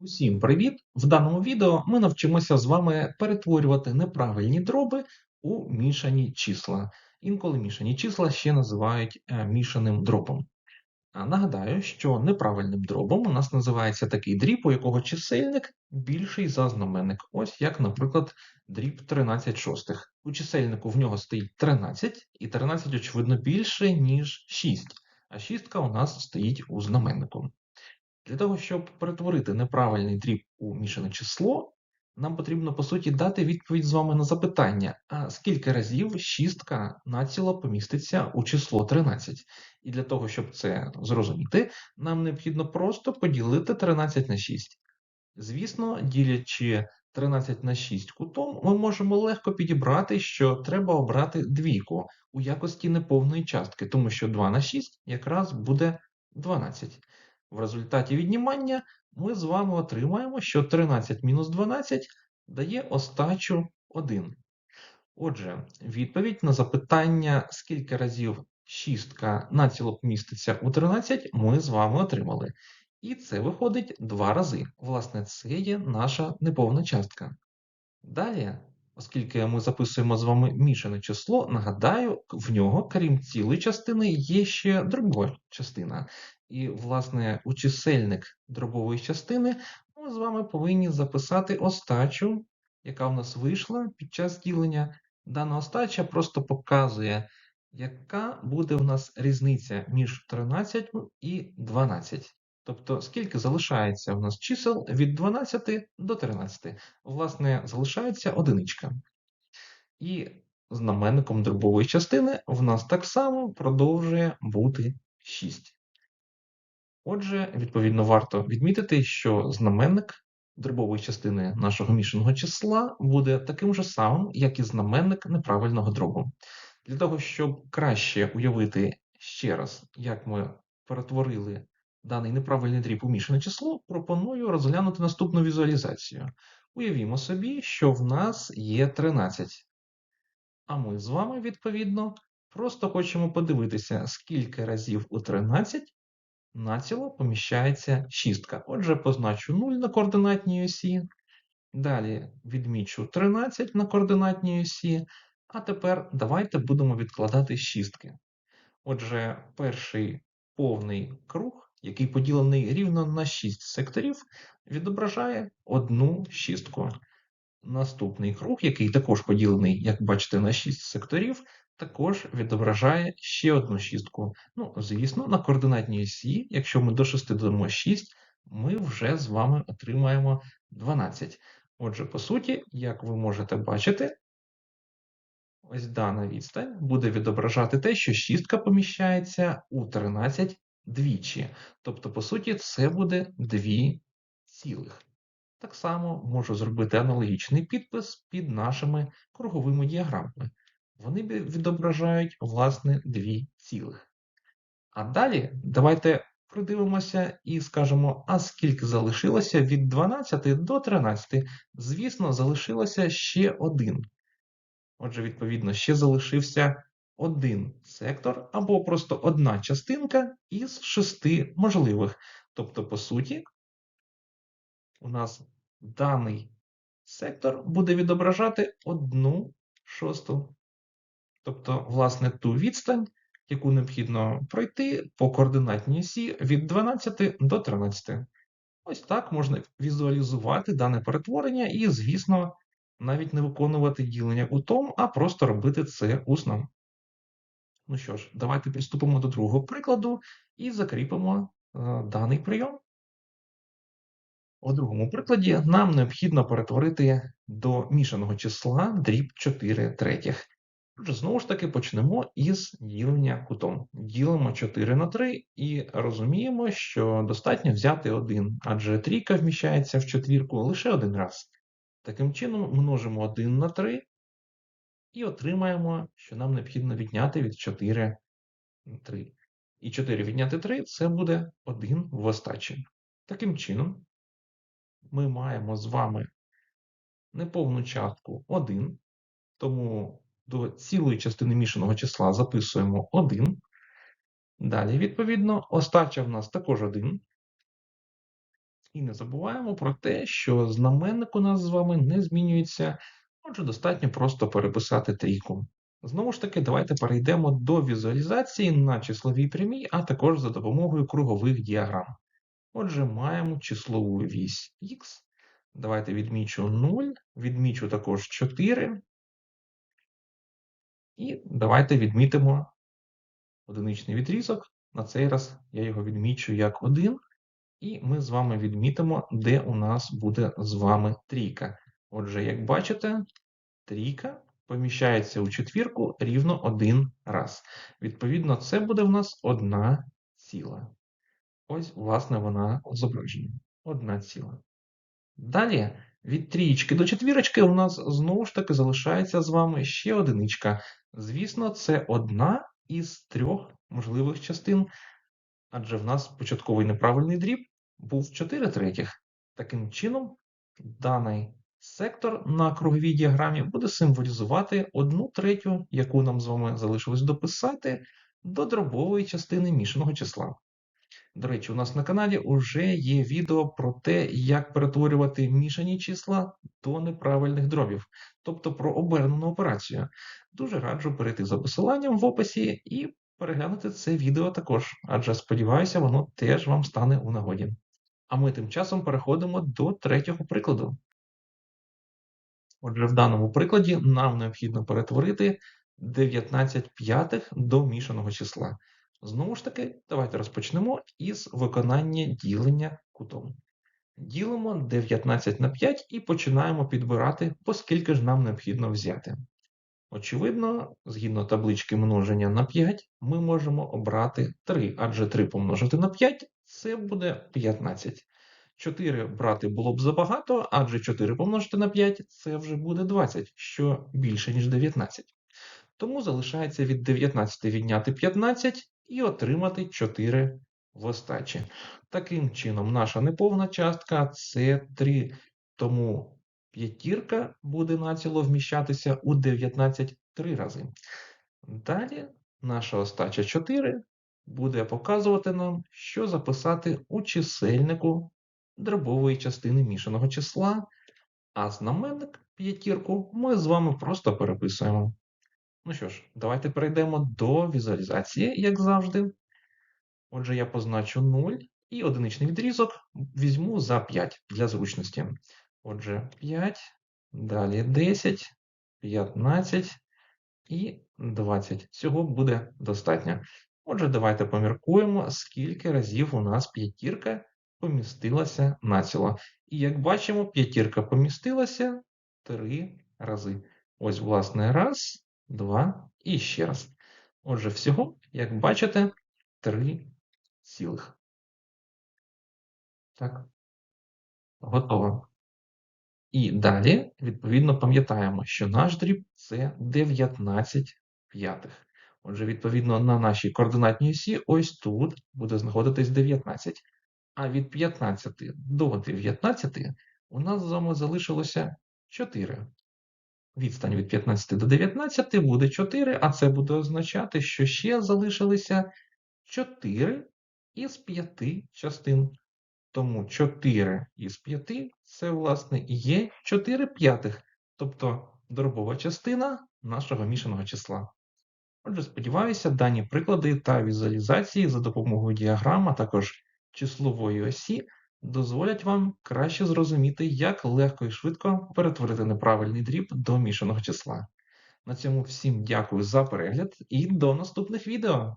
Усім привіт! В даному відео ми навчимося з вами перетворювати неправильні дроби у мішані числа. Інколи мішані числа ще називають е, мішаним дробом. Нагадаю, що неправильним дробом у нас називається такий дріб, у якого чисельник більший за знаменник. Ось як, наприклад, дріб 13 шостих. У чисельнику в нього стоїть 13, і 13, очевидно, більше, ніж 6, а шістка у нас стоїть у знаменнику. Для того, щоб перетворити неправильний дріб у мішане число, нам потрібно, по суті, дати відповідь з вами на запитання, а скільки разів шістка націло поміститься у число 13. І для того, щоб це зрозуміти, нам необхідно просто поділити 13 на 6. Звісно, ділячи 13 на 6 кутом, ми можемо легко підібрати, що треба обрати двійку у якості неповної частки, тому що 2 на 6 якраз буде 12. В результаті віднімання ми з вами отримаємо, що 13 мінус 12 дає остачу 1. Отже, відповідь на запитання, скільки разів шістка націло поміститься у 13, ми з вами отримали. І це виходить два рази. Власне, це є наша неповна частка. Далі, оскільки ми записуємо з вами мішане число, нагадаю, в нього, крім цілої частини, є ще дробова частина. І, власне, у чисельник дробової частини ми з вами повинні записати остачу, яка в нас вийшла під час ділення. Дана остача просто показує, яка буде в нас різниця між 13 і 12. Тобто, скільки залишається в нас чисел від 12 до 13. Власне, залишається одиничка. І знаменником дробової частини в нас так само продовжує бути 6. Отже, відповідно, варто відмітити, що знаменник дробової частини нашого мішаного числа буде таким же самим, як і знаменник неправильного дробу. Для того, щоб краще уявити ще раз, як ми перетворили даний неправильний дріб у мішане число, пропоную розглянути наступну візуалізацію. Уявімо собі, що в нас є 13. А ми з вами, відповідно, просто хочемо подивитися, скільки разів у 13 націло поміщається шістка. Отже, позначу 0 на координатній осі. Далі відмічу 13 на координатній осі. А тепер давайте будемо відкладати шістки. Отже, перший повний круг, який поділений рівно на 6 секторів, відображає одну шістку. Наступний круг, який також поділений, як бачите, на 6 секторів, також відображає ще одну шістку. Ну, звісно, на координатній осі, якщо ми до 6 додамо 6, ми вже з вами отримаємо 12. Отже, по суті, як ви можете бачити, ось дана відстань буде відображати те, що шістка поміщається у 13 двічі. Тобто, по суті, це буде 2 цілих. Так само можу зробити аналогічний підпис під нашими круговими діаграмами. Вони відображають, власне, дві цілих. А далі давайте придивимося і скажемо, а скільки залишилося від 12 до 13. Звісно, залишилося ще один. Отже, відповідно, ще залишився один сектор або просто одна частинка із шести можливих. Тобто, по суті, у нас даний сектор буде відображати одну шосту. Тобто, власне, ту відстань, яку необхідно пройти по координатній осі від 12 до 13. Ось так можна візуалізувати дане перетворення і, звісно, навіть не виконувати ділення кутом, а просто робити це усно. Ну що ж, давайте приступимо до другого прикладу і закріпимо е, даний прийом. У другому прикладі нам необхідно перетворити до мішаного числа дріб 4 третіх. Отже, знову ж таки почнемо із ділення кутом. Ділимо 4 на 3 і розуміємо, що достатньо взяти 1, адже трійка вміщається в четвірку лише один раз. Таким чином, множимо 1 на 3 і отримаємо, що нам необхідно відняти від 4 3. І 4 відняти 3 це буде 1 в остачі. Таким чином, ми маємо з вами неповну частку 1, тому до цілої частини мішаного числа записуємо 1. Далі, відповідно, остача в нас також 1. І не забуваємо про те, що знаменник у нас з вами не змінюється, отже, достатньо просто переписати трійку. Знову ж таки, давайте перейдемо до візуалізації на числовій прямій, а також за допомогою кругових діаграм. Отже, маємо числову вісь х. Давайте відмічу 0, відмічу також 4. І давайте відмітимо одиничний відрізок. На цей раз я його відмічу як 1. І ми з вами відмітимо, де у нас буде з вами трійка. Отже, як бачите, трійка поміщається у четвірку рівно один раз. Відповідно, це буде в нас одна ціла. Ось, власне, вона зображена. Одна ціла. Далі, від трієчки до четвірочки у нас знову ж таки залишається з вами ще одиничка. Звісно, це одна із трьох можливих частин, адже в нас початковий неправильний дріб був 4 третіх. Таким чином, даний сектор на круговій діаграмі буде символізувати одну третю, яку нам з вами залишилось дописати, до дробової частини мішаного числа. До речі, у нас на каналі вже є відео про те, як перетворювати мішані числа до неправильних дробів, тобто про обернену операцію. Дуже раджу перейти за посиланням в описі і переглянути це відео також, адже сподіваюся, воно теж вам стане у нагоді. А ми тим часом переходимо до третього прикладу. Отже, в даному прикладі нам необхідно перетворити 19 п'ятих до мішаного числа. Знову ж таки, давайте розпочнемо із виконання ділення кутом. Ділимо 19 на 5 і починаємо підбирати, оскільки ж нам необхідно взяти. Очевидно, згідно таблички множення на 5, ми можемо обрати 3, адже 3 помножити на 5 це буде 15. 4 брати було б забагато, адже 4 помножити на 5 це вже буде 20, що більше, ніж 19. Тому залишається від 19 відняти 15 і отримати 4 в остачі. Таким чином, наша неповна частка це 3, тому п'ятірка буде націло вміщатися у 19 три рази. Далі наша остача 4 буде показувати нам, що записати у чисельнику дробової частини мішаного числа, а знаменник п'ятірку ми з вами просто переписуємо. Ну що ж, давайте перейдемо до візуалізації, як завжди. Отже, я позначу 0 і одиничний відрізок візьму за 5 для зручності. Отже, 5, далі 10, 15 і 20. Цього буде достатньо. Отже, давайте поміркуємо, скільки разів у нас п'ятірка помістилася націло. І як бачимо, п'ятірка помістилася 3 рази. Ось, власне, раз, два і ще раз. Отже, всього, як бачите, 3 цілих. Так. Готово. І далі, відповідно, пам'ятаємо, що наш дріб це 19 п'ятих. Отже, відповідно, на нашій координатній осі ось тут буде знаходитись 19. А від 15 до 19 у нас з вами залишилося 4. Відстань від 15 до 19 буде 4, а це буде означати, що ще залишилися 4 із 5 частин. Тому 4 із 5 це, власне, є 4 п'ятих, тобто дробова частина нашого мішаного числа. Отже, сподіваюся, дані приклади та візуалізації за допомогою діаграм, а також числової осі дозволять вам краще зрозуміти, як легко і швидко перетворити неправильний дріб до мішаного числа. На цьому всім дякую за перегляд і до наступних відео!